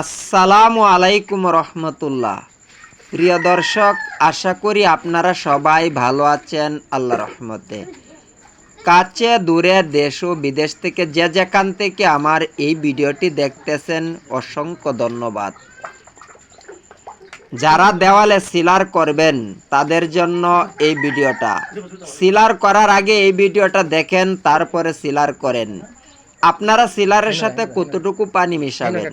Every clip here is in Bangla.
আসসালামু আলাইকুম রহমতুল্লাহ। প্রিয় দর্শক, আশা করি আপনারা সবাই ভালো আছেন, আল্লাহ রহমতে। কাছে, দূরে, দেশ ও বিদেশ থেকে যে যেখান থেকে আমার এই ভিডিওটি দেখতেছেন, অসংখ্য ধন্যবাদ। যারা দেওয়ালে সিলার করবেন, তাদের জন্য এই ভিডিওটা। সিলার করার আগে এই ভিডিওটা দেখেন, তারপরে সিলার করেন। আপনারা সিলারের সাথে কতটুকু পানি মিশাবেন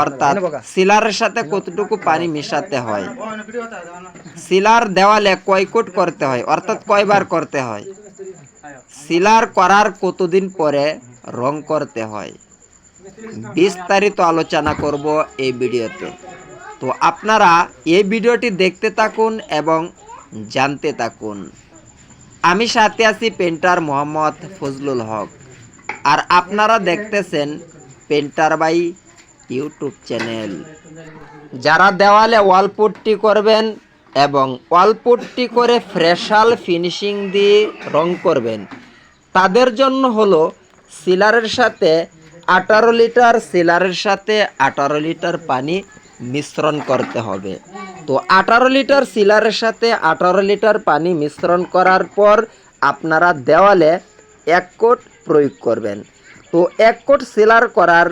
অর্থাৎ সিলারের সাথে কতটুকু পানি মিশাতে হয় সিলার দেওয়ালে কয় কোট করতে হয় অর্থাৎ কয়বার করতে হয় সিলার করার কতদিন পরে রং করতে হয় বিস্তারিত আলোচনা করব এই ভিডিওতে তো আপনারা এই ভিডিওটি দেখতে থাকুন এবং জানতে থাকুন আমি সাথে আছি পেন্টার মোহাম্মদ ফজলুল হক আর আপনারা দেখতেছেন পেন্টার বাই ইউটিউব চ্যানেল। যারা দেওয়ালে ওয়ালপুট্টি করবেন এবং ওয়ালপুট্টি করে ফ্রেশাল ফিনিশিং দিয়ে রং করবেন, তাদের জন্য হলো সিলারের সাথে আঠারো লিটার, সিলারের সাথে আঠারো লিটার পানি মিশ্রণ করতে হবে। তো আঠারো লিটার, সিলারের সাথে আঠারো লিটার পানি মিশ্রণ করার পর আপনারা দেওয়ালে এক কোট প্রয়োগ করবেন। তো এক কোট সিলার করার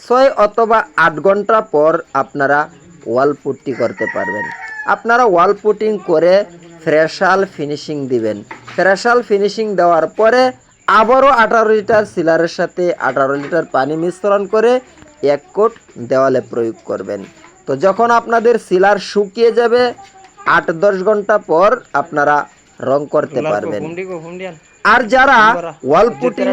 ছয় অথবা আট ঘণ্টা পর আপনারা ওয়াল পুট্টি করতে পারবেন। আপনারা ওয়াল পুটিং করে ফ্রেশাল ফিনিশিং দিবেন। ফ্রেশাল ফিনিশিং দেওয়ার পরে আবারও আঠারো লিটার সিলারের সাথে আঠারো লিটার পানি মিশ্রণ করে এক কোট দেওয়ালে প্রয়োগ করবেন। তো যখন আপনাদের সিলার শুকিয়ে যাবে আট দশ ঘণ্টা পর আপনারা রং করতে পারবেন। আর যারা ওয়াল পুটিং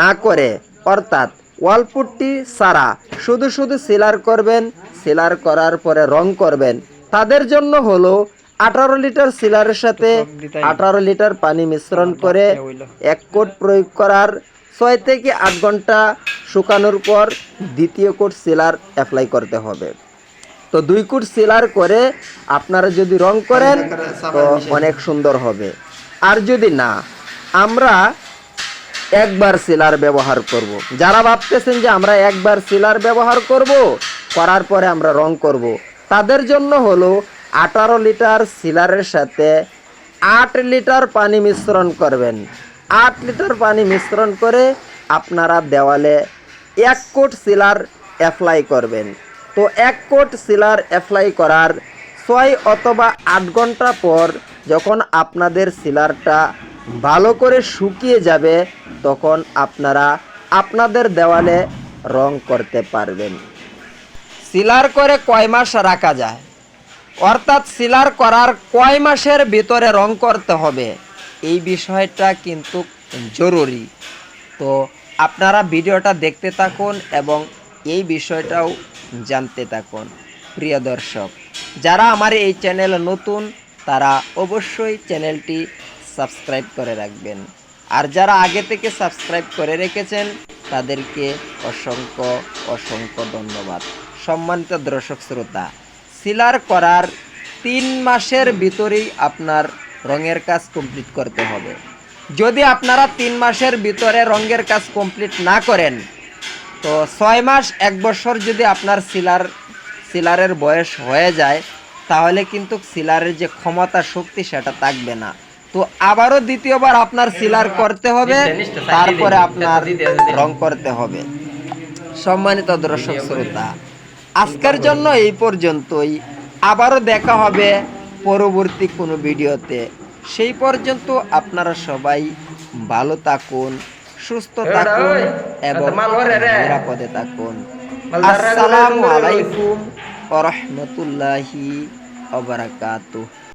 না করে অর্থাৎ ওয়াল পুট্টি সারা শুধু শুধু সিলার করবেন সিলার করার পরে রং করবেন তাদের জন্য হলো আঠারো লিটার সিলারের সাথে আঠারো লিটার পানি মিশ্রণ করে এক কোট প্রয়োগ করার ছয় থেকে আট ঘণ্টা শুকানোর পর দ্বিতীয় কোট সিলার অ্যাপ্লাই করতে হবে। তো দুই কোট সিলার করে আপনারা যদি রং করেন তো অনেক সুন্দর হবে। আর যদি না আমরা একবার সিলার ব্যবহার করব। যারা ভাবতেছেন যে আমরা একবার সিলার ব্যবহার করব, করার পরে আমরা রং করব। তাদের জন্য হলো আঠারো লিটার সিলারের সাথে আট লিটার পানি মিশ্রণ করবেন আট লিটার পানি মিশ্রণ করে আপনারা দেওয়ালে এক কোট সিলার অ্যাপ্লাই করবেন তো এক কোট সিলার অ্যাপ্লাই করার ছয় অথবা আট ঘণ্টা পর যখন আপনাদের সিলারটা ভালো করে শুকিয়ে যাবে, তখন আপনারা আপনাদের দেওয়ালে রং করতে পারবেন। সিলার করে কয় মাস রাখা যায়? অর্থাৎ সিলার করার কয় মাসের ভিতরে রং করতে হবে? এই বিষয়টা কিন্তু জরুরি। তো আপনারা ভিডিওটা দেখতে থাকুন এবং এই বিষয়টাও জানতে থাকুন, প্রিয় দর্শক। যারা আমার এই চ্যানেল নতুন, তারা অবশ্যই চ্যানেলটি সাবস্ক্রাইব করে রাখবেন। আর যারা আগে থেকে সাবস্ক্রাইব করে রেখেছেন, তাদেরকে অসংখ্য অসংখ্য ধন্যবাদ। সম্মানিত দর্শক শ্রোতা, সিলার করার তিন মাসের ভিতরেই আপনার রঙের কাজ কমপ্লিট করতে হবে। যদি আপনারা তিন মাসের ভিতরে রঙের কাজ কমপ্লিট না করেন, তো ছয় মাস, এক বছর যদি আপনার সিলার, সিলারের বয়স হয়ে যায়, তাহলে কিন্তু সিলারের যে ক্ষমতা, শক্তি, সেটা থাকবে না। তো আবারও দ্বিতীয়বার আপনার সিলার করতে হবে তারপরে আপনার রং করতে হবে। সম্মানিত দর্শক শ্রোতা আজকের জন্য এই পর্যন্তই। আবারও দেখা হবে পরবর্তী কোনো ভিডিওতে। সেই পর্যন্ত আপনারা সবাই ভালো থাকুন সুস্থ থাকুন এবং নিরাপদে থাকুন। আসসালামু আলাইকুম ওয়া রাহমাতুল্লাহি ওয়া বারাকাতুহু।